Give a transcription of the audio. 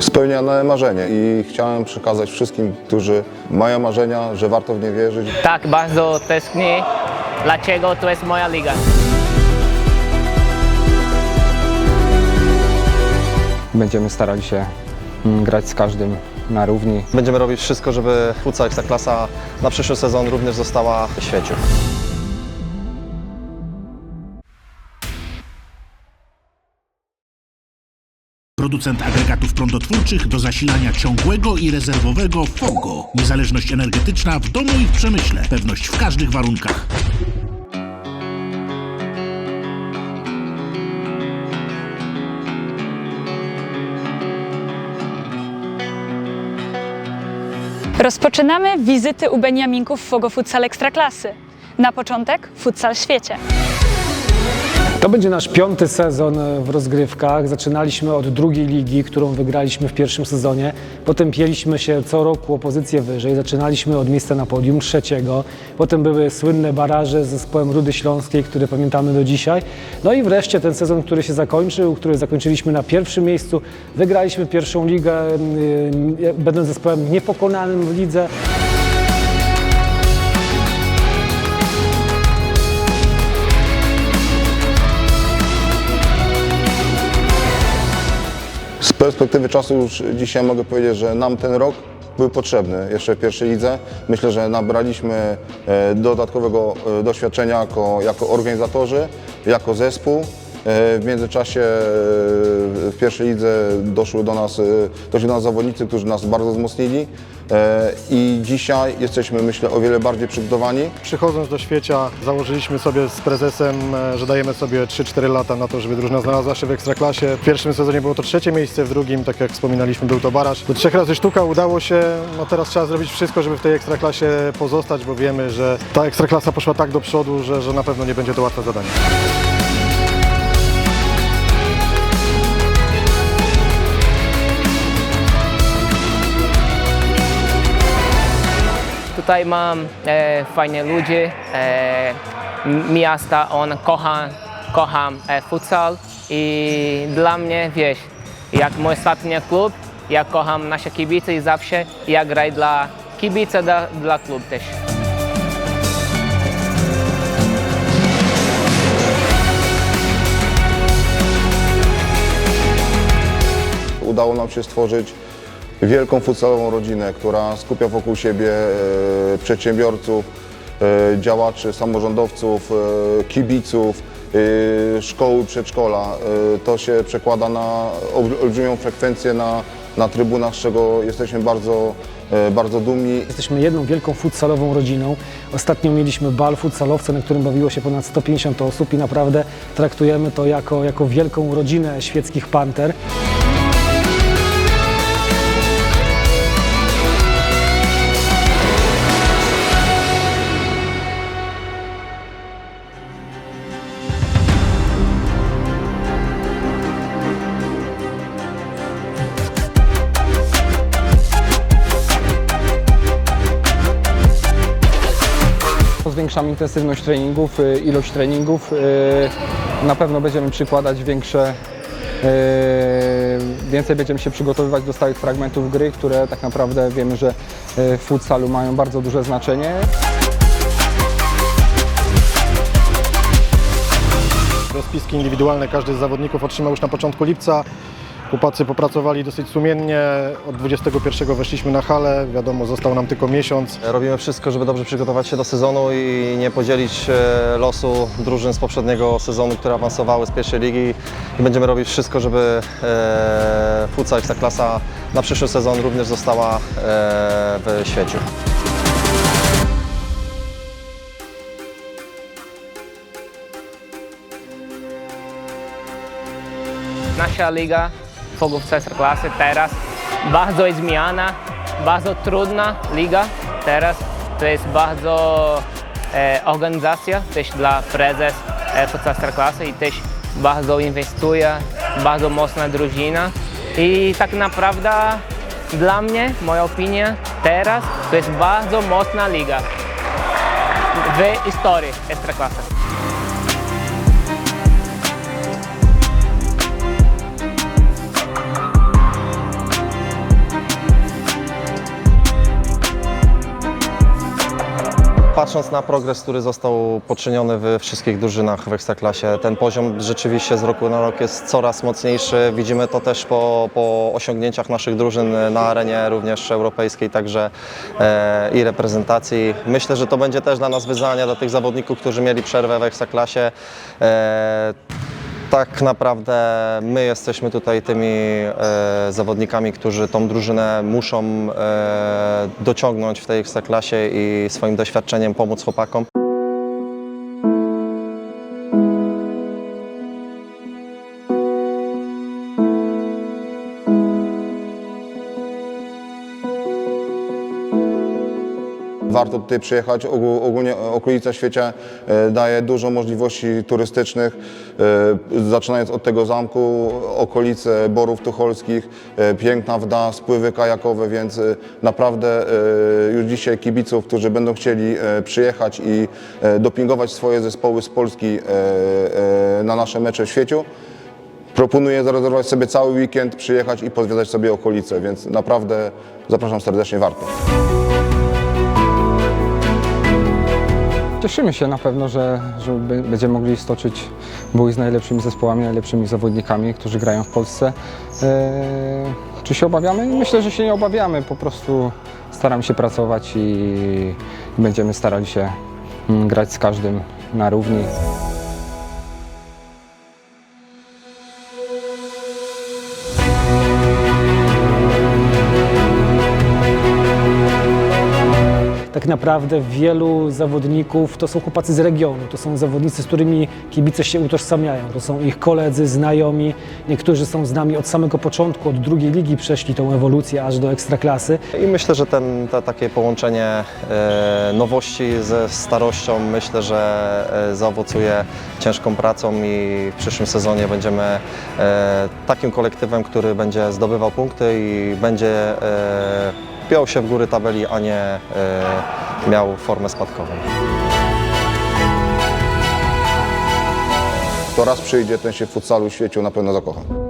spełnione marzenie i chciałem przekazać wszystkim, którzy mają marzenia, że warto w nie wierzyć. Tak bardzo tęsknię, dlaczego to jest moja liga. Będziemy starali się mm, grać z każdym na równi. Będziemy robić wszystko, żeby futsal Ekstraklasa na przyszły sezon również została w świecie. Producent agregatów prądotwórczych do zasilania ciągłego i rezerwowego FOGO. Niezależność energetyczna w domu i w przemyśle. Pewność w każdych warunkach. Rozpoczynamy wizyty u Beniaminków Fogo Futsal Ekstraklasy. Na początek futsal świecie. To będzie nasz piąty sezon e, w rozgrywkach. Zaczynaliśmy od drugiej ligi, którą wygraliśmy w pierwszym sezonie. Potem pieliśmy się co roku o pozycję wyżej. Zaczynaliśmy od miejsca na podium trzeciego. Potem były słynne baraże z zespołem Rudy Śląskiej, które pamiętamy do dzisiaj. No i wreszcie ten sezon, który się zakończył, który zakończyliśmy na pierwszym miejscu. Wygraliśmy pierwszą ligę, y, będąc zespołem niepokonanym w lidze. Perspektywy czasu już dzisiaj mogę powiedzieć, że nam ten rok był potrzebny jeszcze w pierwszej lidze. Myślę, że nabraliśmy e, dodatkowego e, doświadczenia jako, jako organizatorzy, jako zespół. E, W międzyczasie e, w pierwszej lidze doszły do nas, e, doszli do nas zawodnicy, którzy nas bardzo wzmocnili i dzisiaj jesteśmy myślę o wiele bardziej przygotowani. Przychodząc do świecia założyliśmy sobie z prezesem, że dajemy sobie 3-4 lata na to, żeby drużyna znalazła się w Ekstraklasie. W pierwszym sezonie było to trzecie miejsce, w drugim, tak jak wspominaliśmy, był to baraż. Do trzech razy sztuka udało się, no teraz trzeba zrobić wszystko, żeby w tej Ekstraklasie pozostać, bo wiemy, że ta Ekstraklasa poszła tak do przodu, że, że na pewno nie będzie to łatwe zadanie. Tutaj mam e, fajne ludzie, e, miasta, on kocha, kocham e, futsal i dla mnie, wiesz, jak mój ostatni klub, ja kocham nasze kibice i zawsze ja graj dla kibica, dla, dla klub też. Udało nam się stworzyć wielką futsalową rodzinę, która skupia wokół siebie e, przedsiębiorców, e, działaczy, samorządowców, e, kibiców, szkoły, przedszkola. To się przekłada na ol- olbrzymią frekwencję na, na trybunach, z czego jesteśmy bardzo, bardzo dumni. Jesteśmy jedną wielką futsalową rodziną. Ostatnio mieliśmy bal futsalowca, na którym bawiło się ponad 150 osób i naprawdę traktujemy to jako, jako wielką rodzinę świeckich panter. Zwiększamy intensywność treningów, y, ilość treningów. y, Na pewno będziemy przykładać większe, y, więcej będziemy się przygotowywać do stałych fragmentów gry, które tak naprawdę wiemy, że w futsalu mają bardzo duże znaczenie. Rozpiski indywidualne każdy z zawodników otrzymał już na początku lipca. Chłopacy popracowali dosyć sumiennie. Od 21 weszliśmy na halę. Wiadomo, został nam tylko miesiąc. Robimy wszystko, żeby dobrze przygotować się do sezonu i nie podzielić e, losu drużyn z poprzedniego sezonu, które awansowały z pierwszej ligi. I będziemy robić wszystko, żeby e, futsal Ekstraklasa na przyszły sezon również została e, w świecie. Nasza liga Fogów klasy teraz bardzo jest zmiana, bardzo trudna liga teraz. To jest bardzo e, organizacja też dla prezes e, Futsal klasy i też bardzo inwestuje, bardzo mocna drużyna. I tak naprawdę dla mnie, moja opinia, teraz to jest bardzo mocna liga w historii Ekstraklasy. Patrząc na progres, który został poczyniony we wszystkich drużynach w Ekstraklasie, ten poziom rzeczywiście z roku na rok jest coraz mocniejszy. Widzimy to też po, po osiągnięciach naszych drużyn na arenie również europejskiej, także e, i reprezentacji. Myślę, że to będzie też dla nas wyzwanie, dla tych zawodników, którzy mieli przerwę w Ekstraklasie. E, tak naprawdę my jesteśmy tutaj tymi e, zawodnikami, którzy tą drużynę muszą e, dociągnąć w tej ekstraklasie i swoim doświadczeniem pomóc chłopakom. Warto tutaj przyjechać. Ogó- Ogólnie okolica świecie daje dużo możliwości turystycznych, e, zaczynając od tego zamku, okolice Borów Tucholskich, e, piękna wda, spływy kajakowe, więc e, naprawdę już dzisiaj kibiców, którzy będą chcieli przyjechać i dopingować swoje zespoły z Polski na nasze mecze w świecie, Proponuję zarezerwować sobie cały weekend, przyjechać i pozwiedzać sobie okolice, więc naprawdę zapraszam serdecznie, warto. Cieszymy się na pewno, że, że będziemy mogli stoczyć bój z najlepszymi zespołami, najlepszymi zawodnikami, którzy grają w Polsce. Eee, czy się obawiamy? Myślę, że się nie obawiamy. Po prostu staramy się pracować i, i będziemy starali się mm, grać z każdym na równi. Tak naprawdę wielu zawodników to są chłopacy z regionu, to są zawodnicy, z którymi kibice się utożsamiają, to są ich koledzy, znajomi, niektórzy są z nami od samego początku, od drugiej ligi przeszli tą ewolucję aż do ekstraklasy. I myślę, że ten, to takie połączenie e, nowości ze starością myślę, że e, zaowocuje ciężką pracą i w przyszłym sezonie będziemy e, takim kolektywem, który będzie zdobywał punkty i będzie e, piął się w góry tabeli, a nie e, miał formę spadkową. Kto raz przyjdzie, ten się w futsalu świecił na pewno zakocha.